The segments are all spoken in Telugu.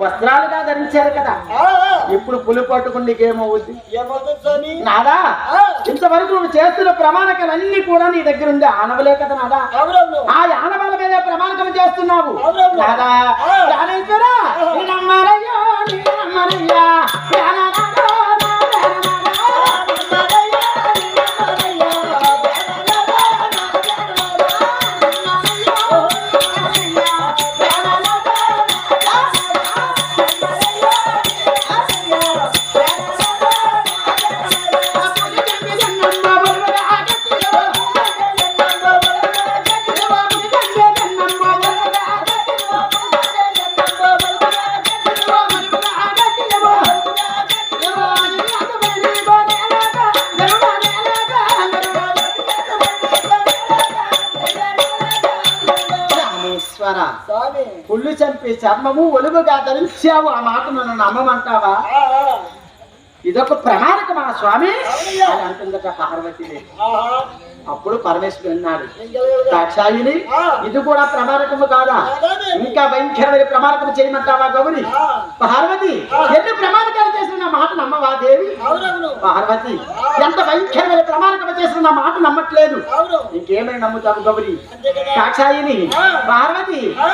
వస్త్రాలుగా ధరించారు కదా. ఇప్పుడు పులి పట్టుకుని స్వామి? నాదా. ఇంతవరకు నువ్వు చేస్తున్న ప్రమాణకాలన్నీ కూడా నీ దగ్గర ఉండే ఆనవలే కదా నాదా? ఆ ఆనవాళ్ళ మీద ప్రమాణకం చేస్తున్నావు. నాదా? స్వామి పుల్లు చంపి చర్మము ఒలుగుగా ధరించావు ఆ మాట నన్ను నమ్మమంటావా. ఇదొక ప్రమాణకమా స్వామి. అని అంటుందట. అప్పుడు పరమేశ్వరుడు అన్నాడు ఆ. ఇది కూడా ప్రమాణకము కాదా. ఇంకా భయంకరమైన ప్రమాణకం చేయమంటావా గౌరి. పార్వతి. ఎన్ని ప్రమాణకాలు చేసిన మాట నమ్మవా దేవి పార్వతి. ఎంత భయంకరమైన చేసిన నా మాట నమ్మట్లేదు. ఇంకేమైనా నమ్ముతావు గౌరి? ఆ. పార్వతి ఆ.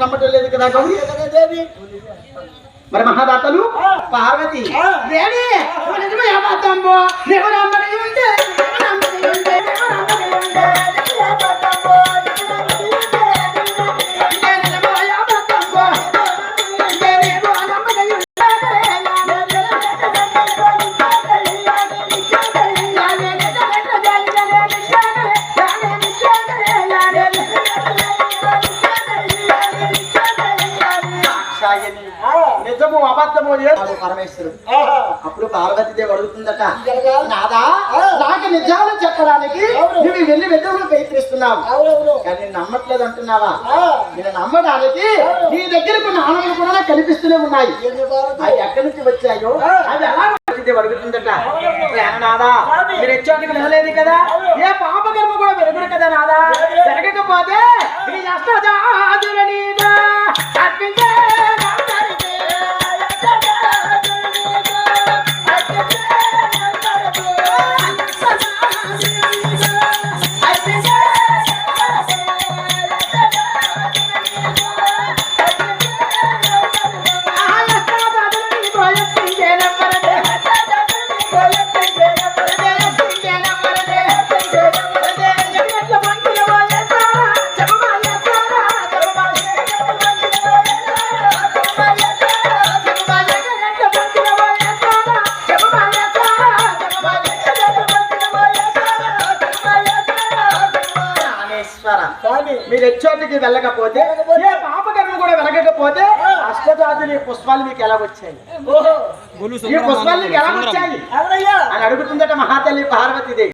నమ్మటం లేదు కదా గౌరి? దేవి మరి మహాదాతలు. పార్వతి. దేవి? నిజమే అమ్మడి ఉంటే నిజము అబద్ధము పరమేశ్వరుడు ఆహా. అప్పుడు పార్వతీదేవి అడుగుతుందట. నాదా. నాకు నిజాలు చెప్పడానికి. నువ్వు వెళ్ళి వెతుకులు ప్రయత్నిస్తున్నావు కానీ నమ్మట్లేదు అంటున్నావా. నేను నమ్మడానికి. నీ దగ్గరకు నాణములు కూడా నాకు కనిపిస్తూనే ఉన్నాయి ఏంది? అవి ఎక్కడి నుంచి వచ్చాయో. అవి ఎలా అడుగుతుందట. నాదా. మీరు కదా. ఏ పాపకర్మ కూడా వెరుగుడు కదా నాదా జరగకపోతే ఈ అష్టజాతుల స్వామి మీరు ఎచ్చోటికి వెళ్ళకపోతే ఏ పాపకర్మ కూడా వెళ్ళకపోతే అష్టజాతులు ఈ పుష్పాలు మీకు ఎలా వచ్చాయి? ఓహో. ఈ పుష్పాలు మీకు ఎలా వచ్చాయి? ఎవరయ్యా? అని అడుగుతుందట మహాతల్లి పార్వతీదేవి.